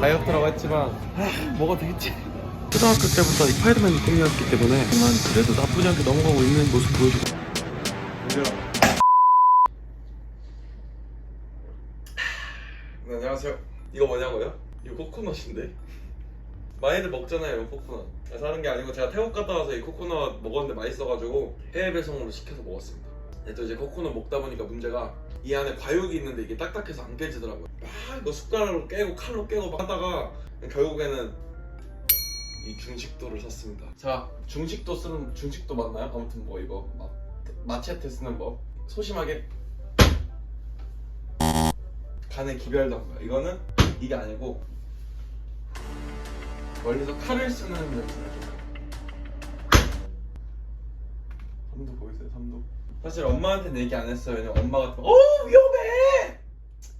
다이어트라고 했지만 아, 뭐가 되겠지. 초등학교 때부터 스파이더맨 꿈이었기 때문에 하지만 그래도 나쁘지 않게 넘어가고 있는 모습 보여주고. 네, 안녕하세요. 이거 뭐냐고요? 이거 코코넛인데? 많이들 먹잖아요 이거 코코넛. 사는 게 아니고 제가 태국 갔다 와서 이 코코넛 먹었는데 맛있어가지고 해외 배송으로 시켜서 먹었습니다. 근데 또 이제 코코넛 먹다 보니까 문제가 이 안에 과육이 있는데 이게 딱딱해서 안 깨지더라고요. 막 이거 숟가락으로 깨고 칼로 깨고 막 하다가 결국에는 이 중식도를 샀습니다. 자 중식도 쓰는 중식도 맞나요? 아무튼 뭐 이거 마, 마체테 쓰는 법. 소심하게. 간에 기별도 한 이거는 이게 아니고 멀리서 칼을 쓰는 냄새가 좀 삼도 보이세요? 삼도 사실 엄마한테는 얘기 안 했어요. 왜냐면 엄마가 또, 어 위험해!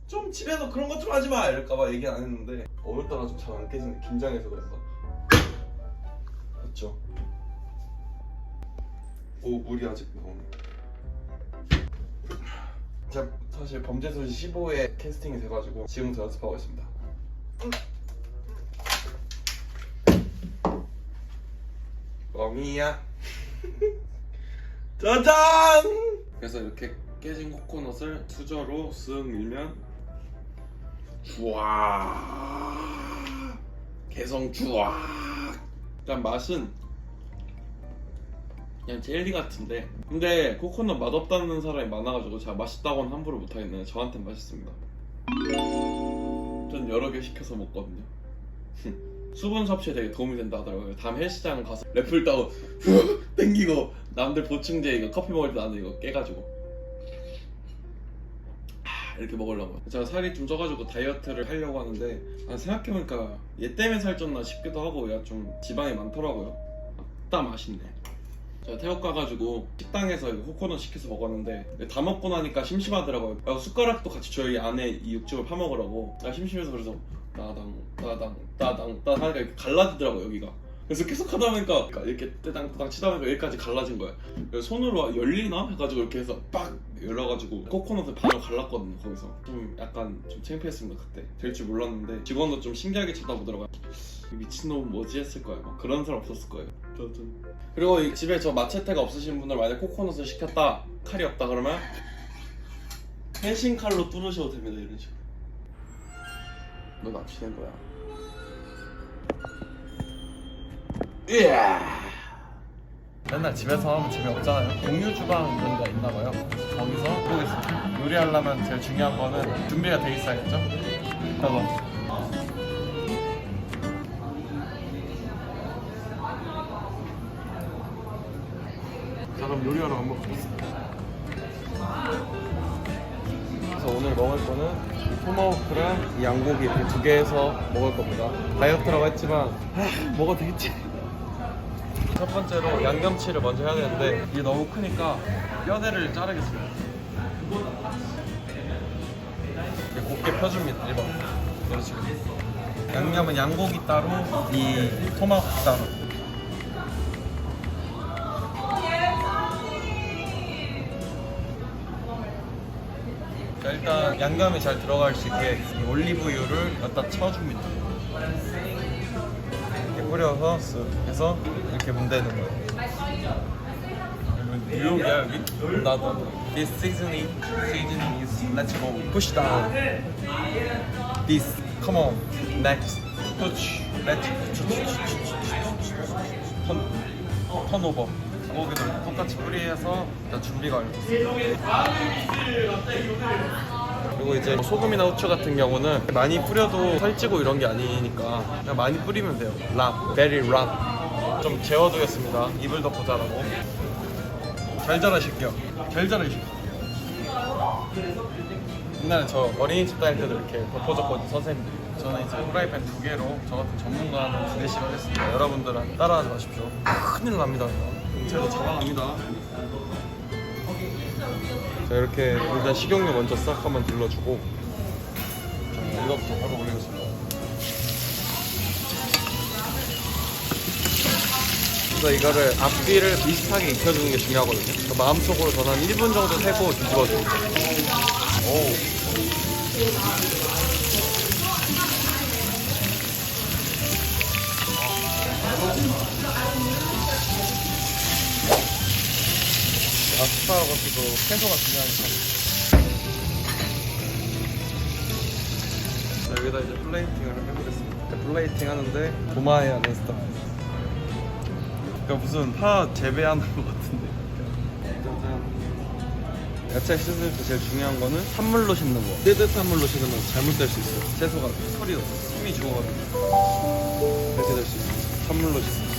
좀 집에서 그런 것 좀 하지 마! 이럴까봐 얘기 안 했는데 오늘따라 좀 잘 안 깨지는 데 긴장해서 그래서 그렇죠 오 물이 아직 나오네. 제가 사실 범죄도시 15에 캐스팅이 돼가지고 지금부터 연습하고 있습니다. 뻥이야 짜잔! 그래서 이렇게 깨진 코코넛을 수저로 쓱 밀면 와 개성 주악 일단 맛은 그냥 젤리 같은데. 근데 코코넛 맛없다는 사람이 많아가지고 제가 맛있다고는 함부로 못하겠네요. 저한텐 맛있습니다. 전 여러 개 시켜서 먹거든요 수분 섭취에 되게 도움이 된다 하더라고요. 다음 헬스장 가서 랩을 따고 후 땡기고 남들 보충제 이거 커피 먹을 때 나는 이거 깨가지고. 아, 이렇게 먹으려고. 제가 살이 좀 쪄가지고 다이어트를 하려고 하는데 아, 생각해보니까 얘 때문에 살쪘나 싶기도 하고 얘가 좀 지방이 많더라고요. 딱 맛있네. 제가 태국 가가지고 식당에서 코코넛 시켜서 먹었는데 다 먹고 나니까 심심하더라고요. 그래서 숟가락도 같이 저희 안에 이 육즙을 파먹으라고. 나 심심해서 그래서 따당 따당 따당 따당 하니까 이렇게 갈라지더라고 여기가. 그래서 계속 하다 보니까 이렇게 따당따당 치다 보니까 여기까지 갈라진 거야. 그래서 손으로 열리나? 해가지고 이렇게 해서 빡 열어가지고 코코넛을 반을 갈랐거든요 거기서. 좀 약간 좀 창피했습니다 그때. 될 줄 몰랐는데 직원도 좀 신기하게 쳐다보더라고요. 이 미친놈 뭐지? 했을 거예요. 막 그런 사람 없었을 거예요. 그리고 이 집에 저 마체테가 없으신 분들 만약에 코코넛을 시켰다 칼이 없다 그러면変身칼로 뚫으셔도 됩니다 이런 식으로 너 납치된 거야. 이야! 맨날 집에서 하면 재미없잖아요. 공유 주방 이런 데가 있나 봐요. 거기서 보겠습니다. 요리하려면 제일 중요한 거는 준비가 돼 있어야겠죠? 봐봐. 자 그럼 요리하러 한번 가겠습니다 그래서 오늘 먹을 거는 이 토마호크랑 이 양고기 이렇게 두 개에서 먹을 겁니다. 다이어트라고 했지만 아, 뭐가 되겠지? 첫 번째로 양념치를 먼저 해야 되는데 이게 너무 크니까 뼈대를 자르겠습니다. 이렇게 곱게 펴줍니다 1번 이런 식으로. 양념은 양고기 따로 이 토마호크 따로 일단 양념이 잘 들어갈 수 있게 이 올리브유를 여기다 쳐줍니다. 이렇게 뿌려서 쓱 해서 이렇게 문대는 거예요. 뉴욕이야 여기? 나도. This seasoning, seasoning is let's go push down. This, come on, next, touch, let's 턴, 턴오버. 고기도 똑같이 뿌리해서 준비가 완료됐습니다. 그리고 이제 뭐 소금이나 후추 같은 경우는 많이 뿌려도 살찌고 이런 게 아니니까 그냥 많이 뿌리면 돼요. 랍, 베리 랍. 좀 재워두겠습니다. 이불 덮고 자라고. 잘 자라실게요. 잘 자라실게요. 옛날에 저 어린이집 다닐 때도 이렇게 덮어줬거든요, 선생님들이. 저는 이제 프라이팬 두 개로 저 같은 전문가는 두 개씩 하겠습니다. 여러분들은 따라하지 마십시오. 큰일 납니다. 제가 잡아갑니다. 자 이렇게 일단 식용유 먼저 싹 한번 둘러주고 이거부터 바로 올리겠습니다. 그래서 이거를 앞뒤를 비슷하게 익혀주는 게 중요하거든요. 마음속으로 저는 한 1분 정도 세고 뒤집어주고 오. 아스파라거스도 채소가 중요하니까. 자, 여기다 이제 플레이팅을 해보겠습니다. 플레이팅 하는데 도마에야 네스타. 그러니까 무슨 파 재배하는 것 같은데. 야채 씻을 때 제일 중요한 거는 찬물로 씻는 거. 뜨뜻한 물로 씻으면 잘못될 수 있어요. 채소가 털이 힘이 죽어가지고 이렇게 될 수 있어요. 찬물로 씻으면.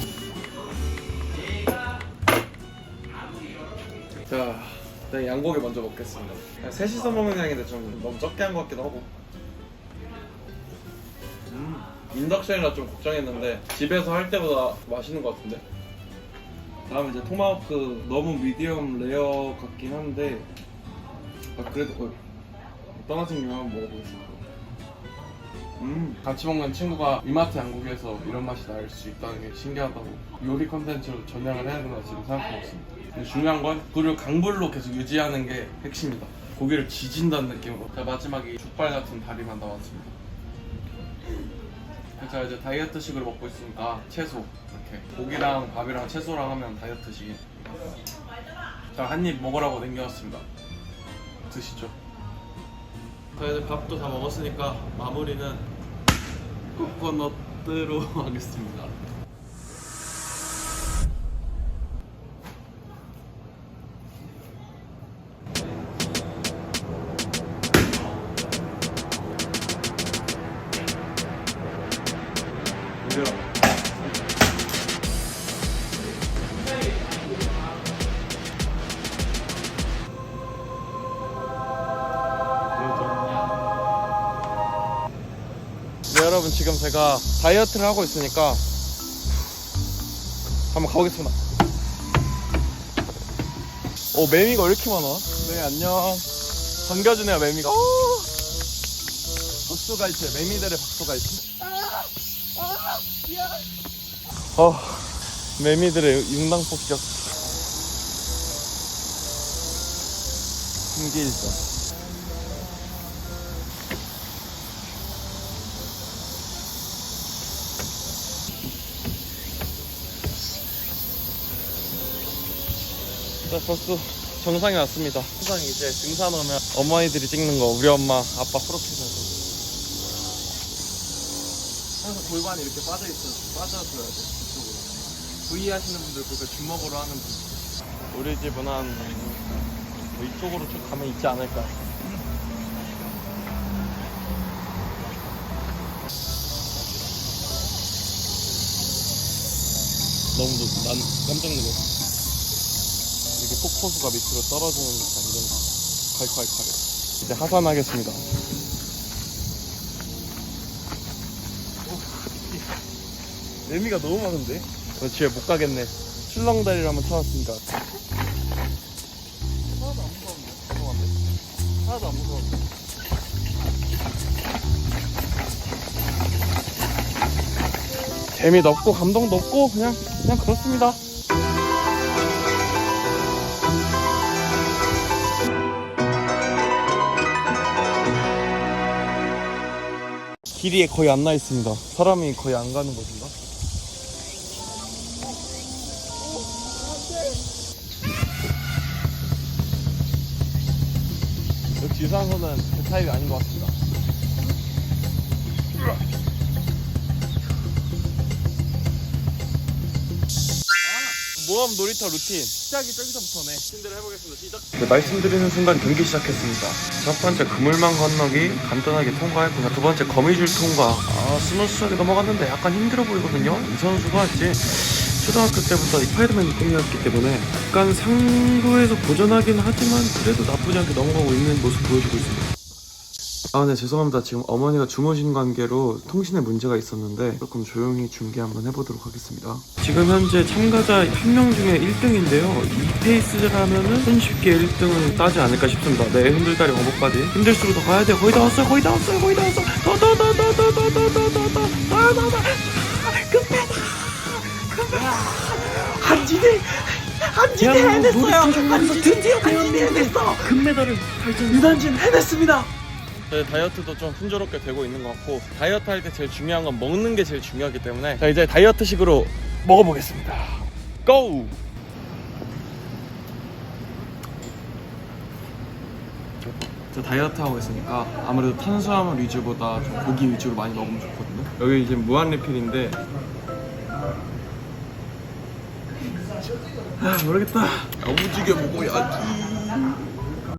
자, 일단 양고기 먼저 먹겠습니다. 그냥 셋이서 먹는 양인데 좀 너무 적게 한 것 같기도 하고. 음, 인덕션이라 좀 걱정했는데 집에서 할 때보다 맛있는 것 같은데. 다음 이제 토마호크 너무 미디엄 레어 같긴 한데 아 그래도 어, 떠나생님 한번 먹어보겠습니다. 음 같이 먹는 친구가 이마트 양고기에서 이런 맛이 날 수 있다는 게 신기하다고 요리 컨텐츠로 전향을 해야 되나 지금 생각하고 있습니다. 근데 중요한 건 불을 강불로 계속 유지하는 게 핵심이다. 고기를 지진다는 느낌으로. 자 마지막에 족발 같은 다리만 나왔습니다. 제가 이제 다이어트식으로 먹고 있으니까 채소 이렇게 고기랑 밥이랑 채소랑 하면 다이어트식이 자 한 입 먹으라고 남겨왔습니다 드시죠 자 이제 밥도 다 먹었으니까 마무리는 코코넛으로 하겠습니다 여러분 지금 제가 다이어트를 하고 있으니까 한번 가보겠습니다. 오 매미가 왜 이렇게 많아? 네 안녕. 반겨주네요 매미가. 오! 박수갈치 매미들의 박수갈치 어 매미들의 융당 폭격 신기일 자 자, 벌써 정상에 왔습니다. 항상 이제 등산 오면 어머니들이 찍는 거 우리 엄마, 아빠 프로필에서 항상 골반이 이렇게 빠져 있어 빠져줘야 돼 이쪽으로. V 하시는 분들 그거 주먹으로 하는 분. 우리 집은 한 뭐 이쪽으로 쭉 가면 있지 않을까. 너무 높- 난 깜짝 놀랐어. 이렇게 폭포수가 밑으로 떨어지는 듯한 이런 콸콸콸. 이제 하산하겠습니다. 매미가 너무 많은데? 저 집에 못 가겠네. 출렁다리를 한번 찾았습니다. 하나도 안 무서운데? 죄송한데 하나도 안 무서운데 재미도 없고 감동도 없고 그냥 그냥 그렇습니다 길이에 거의 안 나 있습니다. 사람이 거의 안 가는 곳인가? 역시 유산소는 제 타입이 아닌 것 같습니다. 모험 놀이터 루틴. 시작이 저기서부터네. 신대를 해보겠습니다. 시작. 네, 말씀드리는 순간 경기 시작했습니다. 첫 번째 그물망 건너기 간단하게 통과했고 두 번째 거미줄 통과. 아 스무스하게 넘어갔는데 약간 힘들어 보이거든요. 이 선수가 이제 초등학교 때부터 스파이더맨 꿈이었기 때문에 약간 상부에서 고전하긴 하지만 그래도 나쁘지 않게 넘어가고 있는 모습 보여주고 있습니다 아, 네, 죄송합니다. 지금 어머니가 주무신 관계로 통신에 문제가 있었는데 조금 조용히 중계 한번 해보도록 하겠습니다. 지금 현재 참가자 한명 중에 1등인데요. 이 페이스라면은 손쉽게 1등을 따지 않을까 싶습니다. 네, 흔들다리 왕복까지. 힘들수록 더 가야 돼. 거의 다 왔어요. 거의 다 왔어요. 거의 다 왔어. 더, 더, 더, 더, 더, 더, 더, 더, 더, 더, 더, 더, 더, 더. 한진이 한진이 해냈어요. 한진 드디어 한진이 해냈어. 금메달을 유단진 해냈습니다. 네, 다이어트도 좀 순조롭게 되고 있는 것 같고 다이어트 할 때 제일 중요한 건 먹는 게 제일 중요하기 때문에 자 이제 다이어트식으로 먹어보겠습니다. 고! 저 다이어트 하고 있으니까 아무래도 탄수화물 위주보다 좀 고기 위주로 많이 먹으면 좋거든요. 여기 이제 무한 리필인데 아 모르겠다. 너무 지게 먹어야지.